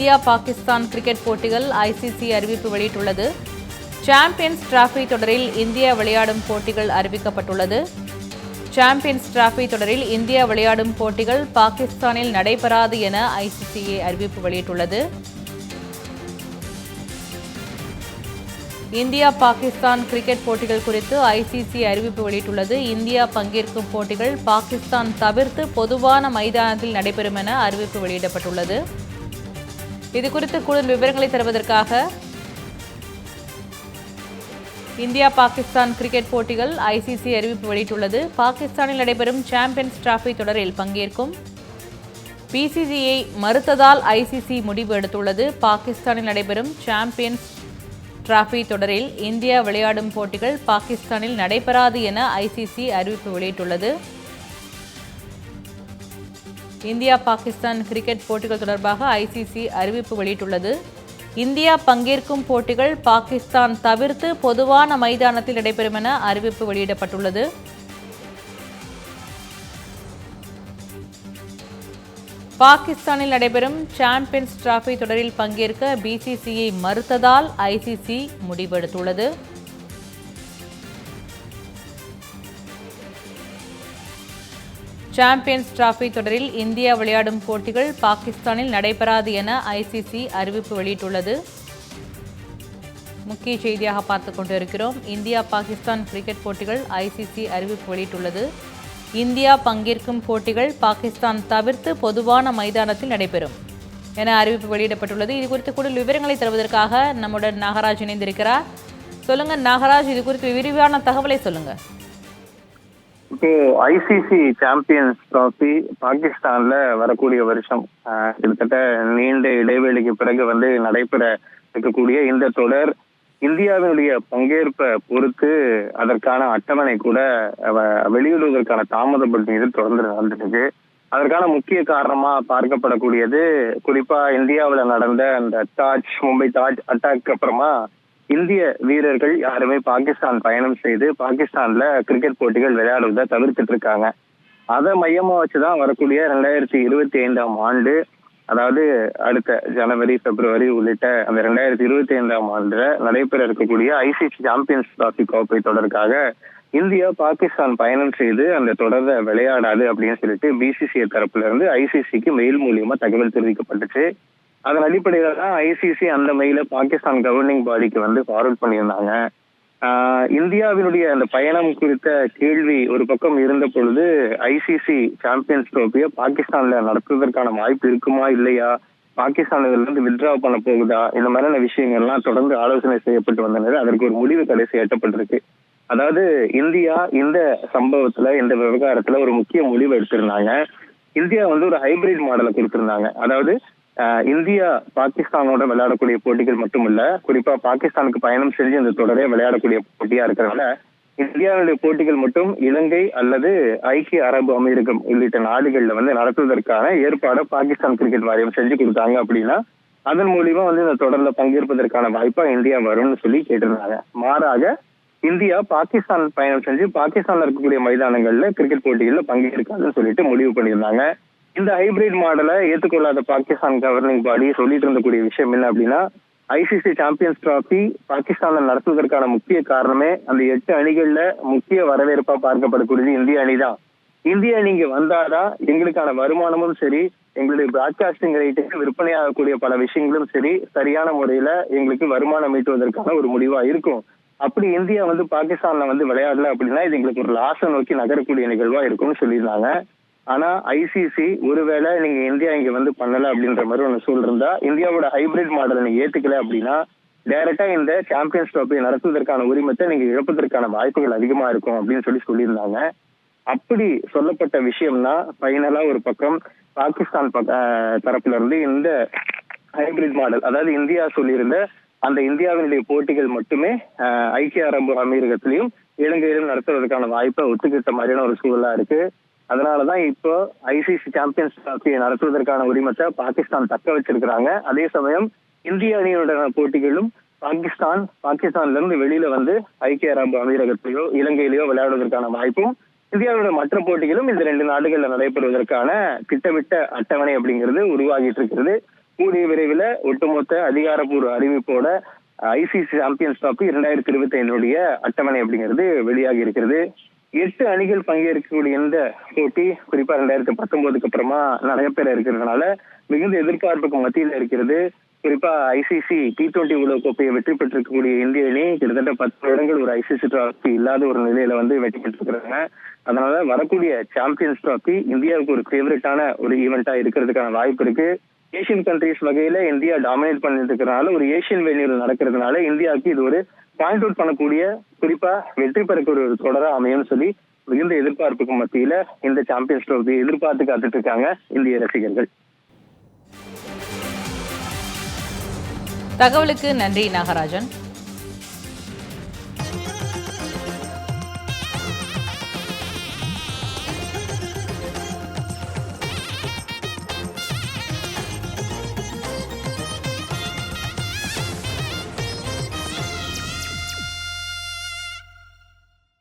India Pakistan cricket போட்டிகள் ICC அறிவிப்பு வெளியிட்டுள்ளது. சாம்பியன்ஸ் டிராஃபி தொடரில் இந்தியா விளையாடும் போட்டிகள் அறிவிக்கப்பட்டுள்ளது. சாம்பியன்ஸ் டிராஃபி தொடரில் இந்தியா விளையாடும் போட்டிகள் பாகிஸ்தானில் நடைபெறாது என ஐசிசிஏ அறிவிப்பு வெளியிட்டுள்ளது. இந்தியா பாகிஸ்தான் கிரிக்கெட் போட்டிகள் குறித்து ஐசிசி அறிவிப்பு வெளியிட்டுள்ளது. இந்தியா பங்கேற்கும் போட்டிகள் பாகிஸ்தான் தவிர்த்து பொதுவான மைதானத்தில் நடைபெறும் என அறிவிப்பு வெளியிடப்பட்டுள்ளது. இது குறித்து கூடுதல் விவரங்களை தருவதற்காக இந்தியா பாகிஸ்தான் கிரிக்கெட் போட்டிகள் ஐசிசி அறிவிப்பு வெளியிட்டுள்ளது. பாகிஸ்தானில் நடைபெறும் சாம்பியன்ஸ் டிராபி தொடரில் பங்கேற்கும் பிசிசிஐ மறுத்ததால் ஐசிசி முடிவு எடுத்துள்ளது. பாகிஸ்தானில் நடைபெறும் சாம்பியன்ஸ் டிராபி தொடரில் இந்தியா விளையாடும் போட்டிகள் பாகிஸ்தானில் நடைபெறாது என ஐசிசி அறிவிப்பு வெளியிட்டுள்ளது. இந்தியா பாகிஸ்தான் கிரிக்கெட் போட்டிகள் தொடர்பாக ஐசிசி அறிவிப்பு வெளியிட்டுள்ளது. இந்தியா பங்கேற்கும் போட்டிகள் பாகிஸ்தான் தவிர்த்து பொதுவான மைதானத்தில் நடைபெறும் என அறிவிப்பு வெளியிடப்பட்டுள்ளது. பாகிஸ்தானில் நடைபெறும் சாம்பியன்ஸ் டிராபி தொடரில் பங்கேற்க பிசிசிஐ மறுத்ததால் ஐசிசி முடிவெடுத்துள்ளது. சாம்பியன்ஸ் டிராஃபி தொடரில் இந்தியா விளையாடும் போட்டிகள் பாகிஸ்தானில் நடைபெறாது என ஐசிசி அறிவிப்பு வெளியிட்டுள்ளது. முக்கிய செய்தியாக பார்த்து கொண்டிருக்கிறோம். இந்தியா பாகிஸ்தான் கிரிக்கெட் போட்டிகள் ஐசிசி அறிவிப்பு வெளியிட்டுள்ளது. இந்தியா பங்கேற்கும் போட்டிகள் பாகிஸ்தான் தவிர்த்து பொதுவான மைதானத்தில் நடைபெறும் என அறிவிப்பு வெளியிடப்பட்டுள்ளது. இது குறித்து கூடுதல் விவரங்களை தருவதற்காக நம்முடன் நாகராஜ் இணைந்திருக்கிறார். சொல்லுங்கள் நாகராஜ் இது குறித்து விரிவான தகவலை சொல்லுங்கள் இப்போ ஐசிசி சாம்பியன்ஸ் டிராஃபி பாகிஸ்தான்ல வரக்கூடிய வருஷம். ஆஹ், கிட்டத்தட்ட நீண்ட இடைவெளிக்கு பிறகு வந்து நடைபெற இருக்கக்கூடிய இந்த தொடர் இந்தியாவினுடைய பங்கேற்பை பொறுத்து அதற்கான அட்டவணை கூட வெளியிடுவதற்கான தாமதப்பட்டு இது தொடர்ந்து நடந்துருக்கு அதற்கான முக்கிய காரணமா பார்க்கப்படக்கூடியது குறிப்பா இந்தியாவுல நடந்த அந்த தாஜ் மும்பை தாஜ் அட்டாக் அப்புறமா இந்திய வீரர்கள் யாருமே பாகிஸ்தான் பயணம் செய்து பாகிஸ்தான்ல கிரிக்கெட் போட்டிகள் விளையாடுவதை தவிர்த்துட்டு இருக்காங்க. அதை மையமா வச்சுதான் வரக்கூடிய ரெண்டாயிரத்தி இருபத்தி ஐந்தாம் ஆண்டு அதாவது அடுத்த ஜனவரி பிப்ரவரி உள்ளிட்ட அந்த ரெண்டாயிரத்தி இருபத்தி ஐந்தாம் ஆண்டுல நடைபெற இருக்கக்கூடிய ஐசிசி சாம்பியன்ஸ் டிராஃபி கோப்பை தொடருக்காக இந்தியா பாகிஸ்தான் பயணம் செய்து அந்த தொடரை விளையாடாது அப்படின்னு சொல்லிட்டு பிசிசிஐ தரப்புல இருந்து ஐசிசிக்கு மெயில் மூலியமா தகவல் தெரிவிக்கப்பட்டுச்சு. அதன் அடிப்படையில தான் ஐசிசி அந்த மெயில பாகிஸ்தான் கவர்னிங் பாடிக்கு வந்து ஃபார்வர்ட் பண்ணியிருந்தாங்க. இந்தியாவினுடைய அந்த பயணம் குறித்த கேள்வி ஒரு பக்கம் இருந்த பொழுது ஐசிசி சாம்பியன்ஸ் ட்ரோஃபியை பாகிஸ்தான்ல நடத்துவதற்கான வாய்ப்பு இருக்குமா இல்லையா? பாகிஸ்தான் இருந்து வித்ட்ரா பண்ண போகுதா? இந்த மாதிரியான விஷயங்கள்லாம் தொடர்ந்து ஆலோசனை செய்யப்பட்டு வந்தனர். அதற்கு ஒரு முடிவு கடைசி எட்டப்பட்டிருக்கு. அதாவது இந்தியா இந்த சம்பவத்துல இந்த விவகாரத்துல ஒரு முக்கிய முடிவு எடுத்திருந்தாங்க. இந்தியா வந்து ஒரு ஹைபிரிட் மாடலை கொடுத்திருந்தாங்க. அதாவது இந்தியா பாகிஸ்தானோட விளையாடக்கூடிய போட்டிகள் மட்டுமல்ல குறிப்பா பாகிஸ்தானுக்கு பயணம் செஞ்சு இந்த தொடரே விளையாடக்கூடிய போட்டியா இருக்கிறதுனால இந்தியாவுடைய போட்டிகள் மட்டும் இலங்கை அல்லது ஐக்கிய அரபு அமீரகம் உள்ளிட்ட நாடுகள்ல வந்து நடத்துவதற்கான ஏற்பாடை பாகிஸ்தான் கிரிக்கெட் வாரியம் செஞ்சு கொடுத்தாங்க அப்படின்னா அதன் மூலியமா வந்து இந்த தொடர்ல பங்கேற்பதற்கான வாய்ப்பா இந்தியா வரும்னு சொல்லி கேட்டிருந்தாங்க. மாறாக இந்தியா பாகிஸ்தான் பயணம் செஞ்சு பாகிஸ்தான்ல இருக்கக்கூடிய மைதானங்கள்ல கிரிக்கெட் போட்டிகள்ல பங்கேற்காதுன்னு சொல்லிட்டு முடிவு பண்ணியிருந்தாங்க. இந்த ஹைபிரிட் மாடலை ஏற்றுக்கொள்ளாத பாகிஸ்தான் கவர்னிங் பாடி சொல்லிட்டு இருந்தக்கூடிய விஷயம் என்ன அப்படின்னா ஐசிசி சாம்பியன்ஸ் டிராஃபி பாகிஸ்தான்ல நடத்துவதற்கான முக்கிய காரணமே அந்த எட்டு அணிகள்ல முக்கிய வரவேற்பா பார்க்கப்படக்கூடியது இந்திய அணி தான் இந்திய அணி வந்தாதான் எங்களுக்கான வருமானமும் சரி எங்களுடைய பிராட்காஸ்டிங் ரைட்டுக்கு விற்பனையாகக்கூடிய பல விஷயங்களும் சரி சரியான முறையில எங்களுக்கு வருமானம் ஈட்டுவதற்கான ஒரு முடிவா இருக்கும். அப்படி இந்தியா வந்து பாகிஸ்தான்ல வந்து விளையாடல அப்படின்னா இது எங்களுக்கு ஒரு லாசை நோக்கி நகரக்கூடிய நிகழ்வா இருக்கும்னு சொல்லியிருந்தாங்க. ஆனா ஐசிசி ஒருவேளை நீங்க இந்தியா இங்க வந்து பண்ணல அப்படின்ற மாதிரி ஒண்ணு சொல்லிருந்தா இந்தியாவோட ஹைபிரிட் மாடலை நீங்க ஏத்துக்கல அப்படின்னா டைரக்டா இந்த சாம்பியன்ஸ் டிராபியை நடத்துவதற்கான உரிமத்தை நீங்க இழப்பதற்கான வாய்ப்புகள் அதிகமா இருக்கும் அப்படின்னு சொல்லி சொல்லியிருந்தாங்க. அப்படி சொல்லப்பட்ட விஷயம்னா ஃபைனலா ஒரு பக்கம் பாகிஸ்தான் பக்க- அஹ் தரப்புல இருந்து இந்த ஹைபிரிட் மாடல் அதாவது இந்தியா சொல்லியிருந்த அந்த இந்தியாவினுடைய போட்டிகள் மட்டுமே அஹ், ஐக்கிய அரபு அமீரகத்திலையும் இலங்கையிலும் நடத்துவதற்கான வாய்ப்பை ஒத்துக்கிட்ட மாதிரியான ஒரு சூழலா இருக்கு. அதனாலதான் இப்போ ஐசிசி சாம்பியன்ஸ் டிராபியை நடத்துவதற்கான உரிமத்தை பாகிஸ்தான் தக்க வச்சிருக்கிறாங்க. அதே சமயம் இந்திய அணியுடனான போட்டிகளும் பாகிஸ்தான் பாகிஸ்தான்ல இருந்து வெளியில வந்து ஐக்கிய அரபு அமீரகத்திலேயோ இலங்கையிலேயோ விளையாடுவதற்கான வாய்ப்பும் இந்தியாவோட மற்ற போட்டிகளும் இந்த ரெண்டு நாடுகள்ல நடைபெறுவதற்கான திட்டமிட்ட அட்டவணை அப்படிங்கிறது உருவாகிட்டு இருக்கிறது. கூடிய விரைவில் ஒட்டுமொத்த அதிகாரப்பூர்வ அறிவிப்போட ஐசிசி சாம்பியன்ஸ் டிராபி இரண்டாயிரத்தி இருபத்தி ஐந்துடைய அட்டவணை அப்படிங்கிறது வெளியாகி இருக்கிறது. எட்டு அணிகள் பங்கேற்கக்கூடிய இந்த போட்டி குறிப்பா ரெண்டாயிரத்தி பத்தொன்பதுக்கு அப்புறமா நடைபெற இருக்கிறதுனால மிகுந்த எதிர்பார்ப்புக்கு மத்தியில் இருக்கிறது. குறிப்பா ஐசிசி டி டுவெண்டி உலக கோப்பையை வெற்றி பெற்றிருக்கக்கூடிய இந்திய அணி கிட்டத்தட்ட பத்து வருடங்கள் ஒரு ஐசிசி டிராஃபி இல்லாத ஒரு நிலையில வந்து வெற்றி பெற்றிருக்கிறாங்க. அதனால வரக்கூடிய சாம்பியன்ஸ் டிராஃபி இந்தியாவுக்கு ஒரு ஃபேவரட்டான ஒரு ஈவெண்டா இருக்கிறதுக்கான வாய்ப்பு இருக்கு. ஏஷியன் கண்ட்ரிஸ் வகையில இந்தியா டாமினேட் பண்ணிட்டு இருக்கிறனால ஒரு ஏஷியன் வென்யூல நடக்கிறதுனால இந்தியாவுக்கு இது ஒரு பாயிண்ட் அவுட் பண்ணக்கூடிய குறிப்பா வெற்றி பெறக்கூடிய ஒரு தொடரா அமையும்னு சொல்லி மிகுந்த எதிர்பார்ப்புக்கு மத்தியில இந்த சாம்பியன்ஸ் டிராபி எதிர்பார்த்து காத்துட்டு இருக்காங்க இந்திய ரசிகர்கள். தகவலுக்கு நன்றி நாகராஜன்.